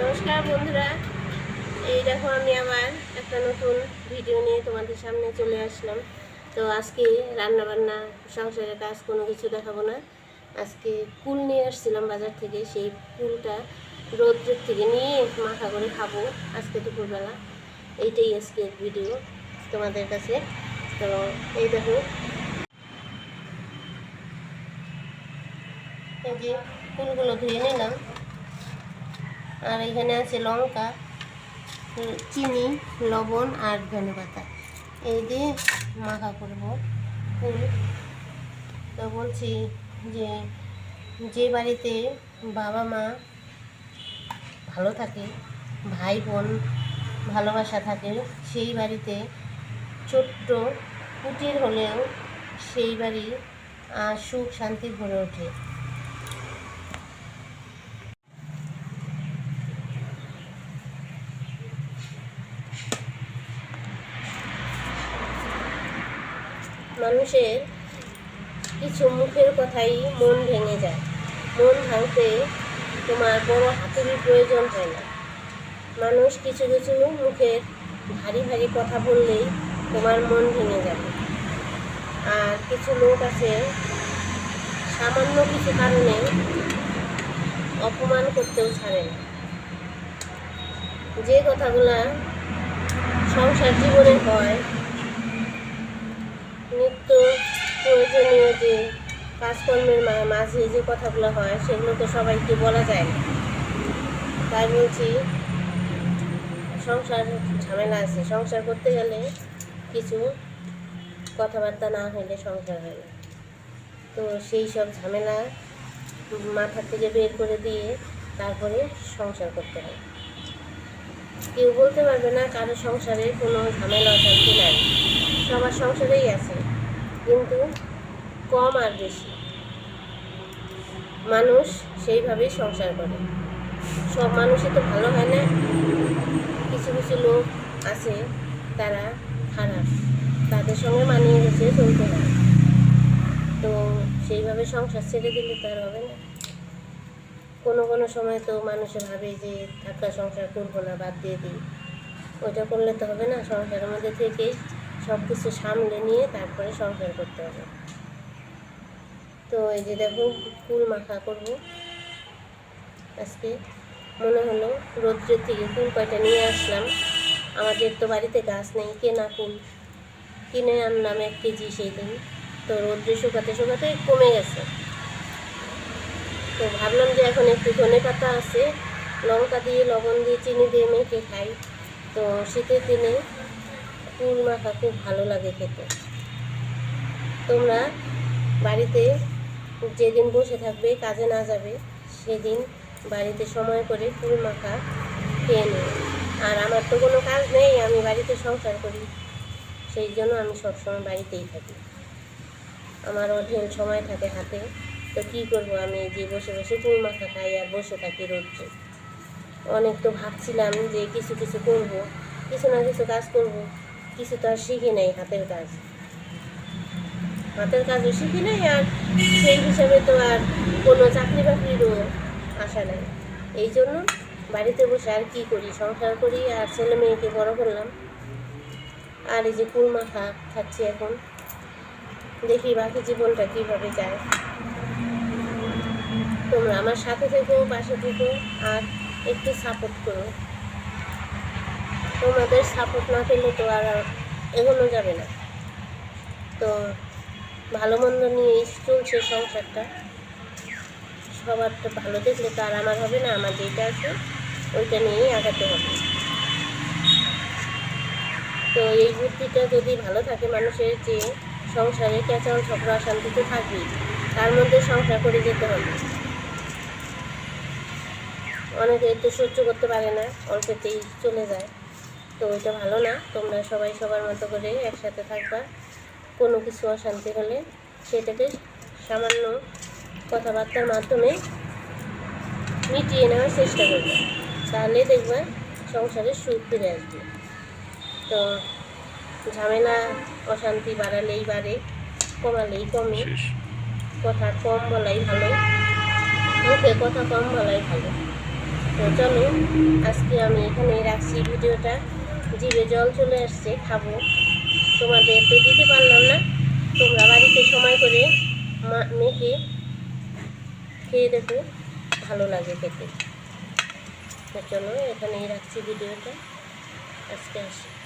নমস্কার বন্ধুরা। এই দেখো আমি আবার একটা নতুন ভিডিও নিয়ে তোমাদের সামনে চলে আসলাম। তো আজকে রান্না বান্না সংসারের কাজ কোনো কিছু দেখাবো না। আজকে কুল নিয়ে আসছিলাম বাজার থেকে, সেই কুলটা রৌদ্রের থেকে নিয়ে মাখা করে খাব আজকে দুপুরবেলা। এইটাই আজকে ভিডিও তোমাদের কাছে। তো এই দেখো। এই যে কুলগুলো ধুয়ে নিলাম। আর এখানে আছে লঙ্কা চিনি, লবণ আর ধনে পাতা। এই দিয়ে মাখা করব। তো বলছি যে যে বাড়িতে বাবা মা ভালো থাকে, ভাই বোন ভালোবাসা থাকে, সেই বাড়িতে ছোট্ট কুটির হলেও সেই বাড়ি সুখ শান্তি ভরে ওঠে। মানুষের কিছু মুখের কথাই মন ভেঙে যায়। মন ভাঙতে তোমার বড় হাতুড়ির প্রয়োজন হয় না। মানুষ কিছু কিছু মুখের ভারী ভারী কথা বললেই তোমার মন ভেঙে যাবে। আর কিছু লোক আছে, সামান্য কিছু কারণে অপমান করতেও ছাড়ে না। যে কথাগুলা সংসার জীবনে হয় নিত্য প্রয়োজনীয় যে কাজকর্মের মাঝে যে কথাগুলো হয়, সেগুলো তো সবাইকে বলা যায় না। তাই বলছি, সংসার ঝামেলা আছে। সংসার করতে গেলে কিছু কথাবার্তা না হলে সংসার হয় না। তো সেই সব ঝামেলা মাথা থেকে বের করে দিয়ে তারপরে সংসার করতে হয়। কেউ বলতে পারবে না কারও সংসারে কোনো ঝামেলা অশান্তি নাই। সবার সংসারেই আছে। কিন্তু কম আর বেশি। মানুষ সেইভাবেই সংসার করে। সব মানুষই তো ভালো হয় না। কিছু কিছু লোক আছে তারা খারাপ। তাদের সঙ্গে মানিয়ে গেছে চলতে হয়। তো সেইভাবে সংসার ছেড়ে দিলে তো আর হবে না। কোনো কোনো সময় তো মানুষে ভাবে যে, থাকা সংসার করব না, বাদ দিয়ে দিই। ওইটা করলে তো হবে না। সংসারের মধ্যে থেকে সব কিছু সামলে নিয়ে তারপরে সংসার করতে হবে। তো এই যে দেখো, কুল মাখা করব। আজকে মনে হলো রৌদ্রের থেকে কুল কয়টা নিয়ে আসলাম। আমাদের তো বাড়িতে গাছ নেই, কেনা কুল। কিনে আনলাম এক কেজি সেই দিন তো রৌদ্রে শুকাতে শুকাতে কমে গেছে। তো ভাবলাম যে এখন একটু ধনে পাতা আছে, লঙ্কা দিয়ে, লবণ দিয়ে, চিনি দিয়ে মেখে খাই। তো শীতের দিনে কুল মাখা খুব ভালো লাগে খেতে। তোমরা বাড়িতে যেদিন বসে থাকবে, কাজে না যাবে, সেদিন বাড়িতে সময় করে কুল মাখা খেয়ে নেবে আর আমার তো কোনো কাজ নেই, আমি বাড়িতে সংসার করি। সেই জন্য আমি সবসময় বাড়িতেই থাকি। আমার অঢেল সময় থাকে হাতে। তো কী করব আমি? যে বসে বসে কুল মাখা খাই আর বসে থাকি রোদ্রে অনেক তো ভাবছিলাম যে কিছু কিছু করব, কিছু না কিছু কাজ করব। কিছু তো আর শিখি নাই, হাতের কাজ। হাতের কাজও শিখি নাই আর সেই হিসাবে তো আর কোনো চাকরি বাকরিরও আশা নাই। এই জন্য বাড়িতে বসে আর কি করি, সংসার করি আর ছেলে মেয়েকে বড় করলাম। আর এই যে কুল মাখা খাচ্ছি এখন। দেখি বাকি জীবনটা কীভাবে যায়। তোমরা আমার সাথে থেকো, পাশে থেকো আর একটু সাপোর্ট করো। তোমাদের সাপোর্ট না পেলে তো আর এগোনো যাবে না। তো ভালো মন্দ নিয়ে চলছে সংসারটা। সবার তো ভালো দেখলে তো আর আমার হবে না, আমার যেটা আছে ওইটা নিয়েই আগাতে হবে। তো এই বুদ্ধিটা যদি ভালো থাকে মানুষের যে সংসারে ক্যাচাল ঝগড়া শান্তি তো থাকবেই তার মধ্যে সংসার করে যেতে হবে। অনেকে তো সহ্য করতে পারে না অল্পেতেই চলে যায়। তো ওইটা ভালো না। তোমরা সবাই সবার মতো করে একসাথে থাকবা। কোনো কিছু অশান্তি হলে সেটাকে সামান্য কথাবার্তার মাধ্যমে মিটিয়ে নেওয়ার চেষ্টা করবে। তাহলে দেখবে সংসারে সুখ ফিরে আসবে। তো ঝামেলা অশান্তি বাড়ালেই বাড়ে কমালেই কমে। কথা কম বলাই ভালো মুখে কথা কম বলাই ভালো। তো চলো আজকে আমি এখানে রাখছি ভিডিওটা। জিভে জল চলে আসছে, খাব। তোমাদের তো দিতে পারলাম না। তোমরা বাড়িতে সময় করে মা, মেখে খেয়ে দেখো, ভালো লাগে খেতে। তো চলো, এখানেই রাখছি ভিডিওটা। আজকে আসি।